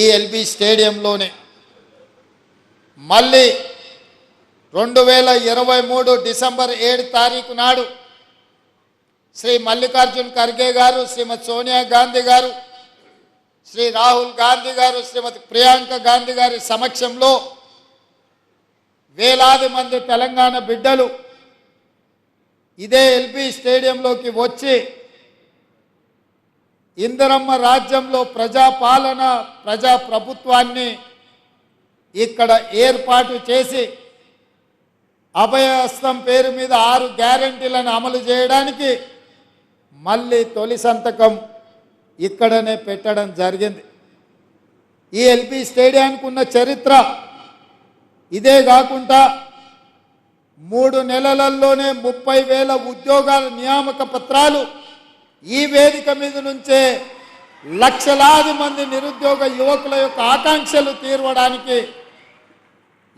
ఈ ఎల్బీ స్టేడియంలోనే. మళ్ళీ రెండు వేల ఇరవై మూడు డిసెంబర్ ఏడు తారీఖు నాడు శ్రీ మల్లికార్జున్ ఖర్గే గారు శ్రీమతి సోనియా గాంధీ గారు శ్రీ రాహుల్ గాంధీ గారు శ్రీమతి ప్రియాంక గాంధీ గారి సమక్షంలో వేలాది మంది తెలంగాణ బిడ్డలు ఇదే ఎల్బీ స్టేడియంలోకి వచ్చి ఇందరమ్మ రాజ్యంలో ప్రజాపాలన ప్రజా ప్రభుత్వాన్ని ఇక్కడ ఏర్పాటు చేసి అభయహస్తం పేరు మీద ఆరు గ్యారంటీలను అమలు చేయడానికి మళ్ళీ తొలి సంతకం ఇక్కడనే పెట్టడం జరిగింది. ఈ ఎల్పి స్టేడియానికి ఉన్న చరిత్ర ఇదే కాకుండా మూడు నెలలలోనే ముప్పై వేల ఉద్యోగాల నియామక పత్రాలు ఈ వేదిక మీద నుంచే లక్షలాది మంది నిరుద్యోగ యువకుల యొక్క ఆకాంక్షలు తీర్వడానికి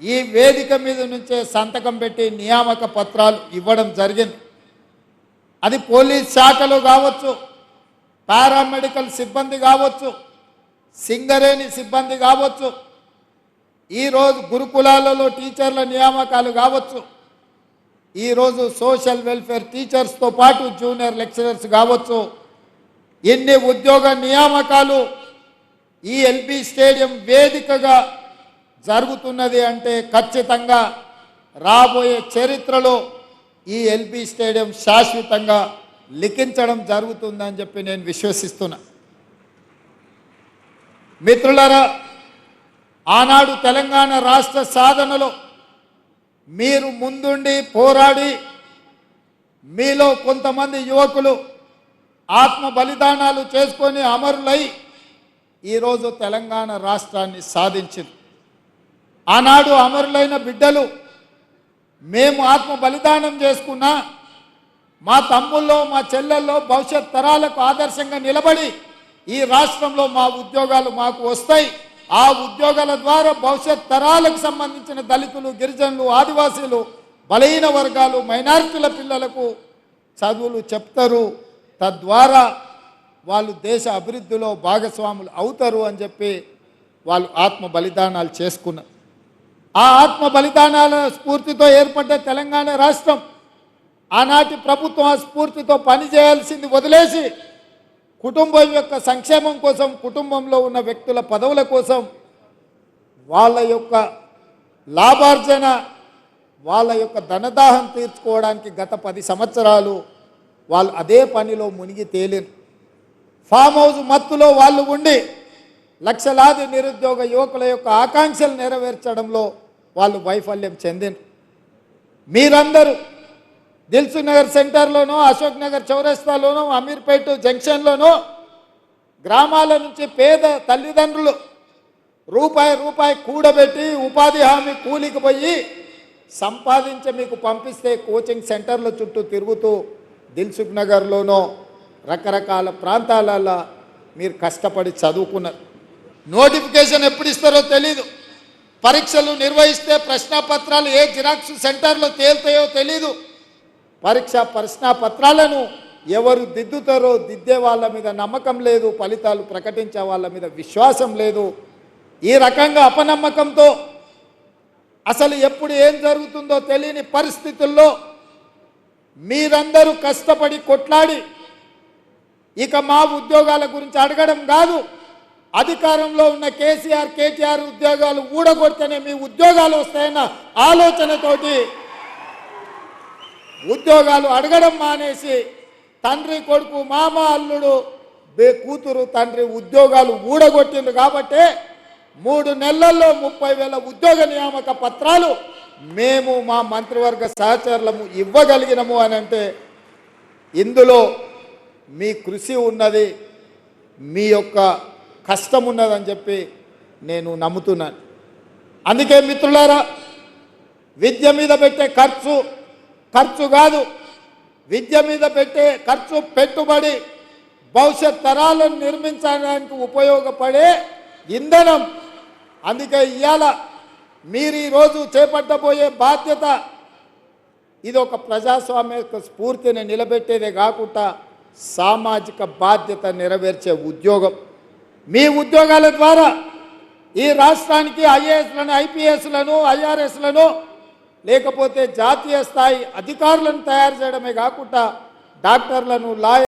ఈ వేదిక మీద నుంచే సంతకం పెట్టి నియామక పత్రాలు ఇవ్వడం జరిగింది. అది పోలీస్ శాఖలు కావచ్చు పారామెడికల్ సిబ్బంది కావచ్చు సింగరేణి సిబ్బంది కావచ్చు ఈరోజు గురుకులాలలో టీచర్ల నియామకాలు కావచ్చు ఈరోజు సోషల్ వెల్ఫేర్ టీచర్స్తో పాటు జూనియర్ లెక్చరర్స్ కావచ్చు. ఎన్ని ఉద్యోగ నియామకాలు ఈ ఎల్బీ స్టేడియం వేదికగా జరుగుతున్నది అంటే ఖచ్చితంగా రాబోయే చరిత్రలో ఈ ఎల్బీ స్టేడియం శాశ్వతంగా లిఖించడం జరుగుతుందని చెప్పి నేను విశ్వసిస్తున్నా. మిత్రులారా ఆనాడు తెలంగాణ రాష్ట్ర సాధనలో మీరు ముందుండి పోరాడి మీలో కొంతమంది యువకులు ఆత్మ బలిదానాలు చేసుకొని అమరులై ఈరోజు తెలంగాణ రాష్ట్రాన్ని సాధించింది. ఆనాడు అమరులైన బిడ్డలు మేము ఆత్మ బలిదానం చేసుకున్నా మా తమ్ముల్లో మా చెల్లెల్లో భవిష్యత్ తరాలకు ఆదర్శంగా నిలబడి ఈ రాష్ట్రంలో మా ఉద్యోగాలు మాకు వస్తాయి. ఆ ఉద్యోగాల ద్వారా భవిష్యత్ తరాలకు సంబంధించిన దళితులు గిరిజనులు ఆదివాసీలు బలహీన వర్గాలు మైనారిటీల పిల్లలకు చదువులు చెప్తారు. తద్వారా వాళ్ళు దేశ అభివృద్ధిలో భాగస్వాములు అవుతారు అని చెప్పి వాళ్ళు ఆత్మ బలిదానాలు చేసుకున్నారు. ఆ ఆత్మ బలిదానాల స్ఫూర్తితో ఏర్పడ్డ తెలంగాణ రాష్ట్రం ఆనాటి ప్రభుత్వం ఆ స్ఫూర్తితో పనిచేయాల్సింది వదిలేసి కుటుంబం యొక్క సంక్షేమం కోసం కుటుంబంలో ఉన్న వ్యక్తుల పదవుల కోసం వాళ్ళ యొక్క లాభార్జన వాళ్ళ యొక్క ధనదాహం తీర్చుకోవడానికి గత పది సంవత్సరాలు వాళ్ళు అదే పనిలో మునిగి తేలిరు. ఫామ్ హౌస్ మత్తులో వాళ్ళు ఉండి లక్షలాది నిరుద్యోగ యువకుల యొక్క ఆకాంక్షలు నెరవేర్చడంలో వాళ్ళు వైఫల్యం చెందిన మీరందరూ దిల్సు నగర్ సెంటర్లోనో అశోక్ నగర్ చౌరస్తాలోనో అమీర్పేట జంక్షన్లోనో గ్రామాల నుంచి పేద తల్లిదండ్రులు రూపాయి రూపాయి కూడబెట్టి ఉపాధి హామీ కూలికి పోయి సంపాదించి మీకు పంపిస్తే కోచింగ్ సెంటర్ల చుట్టూ తిరుగుతూ దిల్సుఖ్ నగర్లోనో రకరకాల ప్రాంతాలలో మీరు కష్టపడి చదువుకున్నారు. నోటిఫికేషన్ ఎప్పుడు ఇస్తారో తెలీదు. పరీక్షలు నిర్వహిస్తే ప్రశ్నపత్రాలు ఏ జిరాక్స్ సెంటర్లో తేలుతాయో తెలీదు. పరీక్ష ప్రశ్న పత్రాలను ఎవరు దిద్దుతారో దిద్దే వాళ్ళ మీద నమ్మకం లేదు ఫలితాలు ప్రకటించే వాళ్ళ మీద విశ్వాసం లేదు. ఈ రకంగా అపనమ్మకంతో అసలు ఎప్పుడు ఏం జరుగుతుందో తెలియని పరిస్థితుల్లో మీరందరూ కష్టపడి కొట్లాడి ఇక మా ఉద్యోగాల గురించి అడగడం కాదు. అధికారంలో ఉన్న కేసీఆర్ కేటీఆర్ ఉద్యోగాలు ఊడగొడితేనే మీ ఉద్యోగాలు వస్తాయన్న ఆలోచనతోటి ఉద్యోగాలు అడగడం మానేసి తండ్రి కొడుకు మామ అల్లుడు బే కూతురు తండ్రి ఉద్యోగాలు ఊడగొట్టిండ్రు కాబట్టే మూడు నెలల్లో ముప్పై వేల ఉద్యోగ నియామక పత్రాలు మేము మా మంత్రివర్గ సహచరులము ఇవ్వగలిగినము అని అంటే ఇందులో మీ కృషి ఉన్నది మీ యొక్క కష్టం ఉన్నదని చెప్పి నేను నమ్ముతున్నాను. అందుకే మిత్రులారా విద్య మీద పెట్టే ఖర్చు ఖర్చు కాదు. విద్య మీద పెట్టే ఖర్చు పెట్టుబడి భవిష్యత్ తరాలను నిర్మించడానికి ఉపయోగపడే ఇంధనం. అందుకే ఇవాళ మీరు ఈరోజు చేపట్టబోయే బాధ్యత ఇది ఒక ప్రజాస్వామ్య స్ఫూర్తిని నిలబెట్టేదే కాకుండా సామాజిక బాధ్యత నెరవేర్చే ఉద్యోగం. మీ ఉద్యోగాల ద్వారా ఈ రాష్ట్రానికి ఐఏఎస్లను ఐపీఎస్లను ఐఆర్ఎస్లను లేకపోతే జాతీయ స్థాయి అధికారులను తయారు చేయడమే కాకుండా డాక్టర్లను లాయర్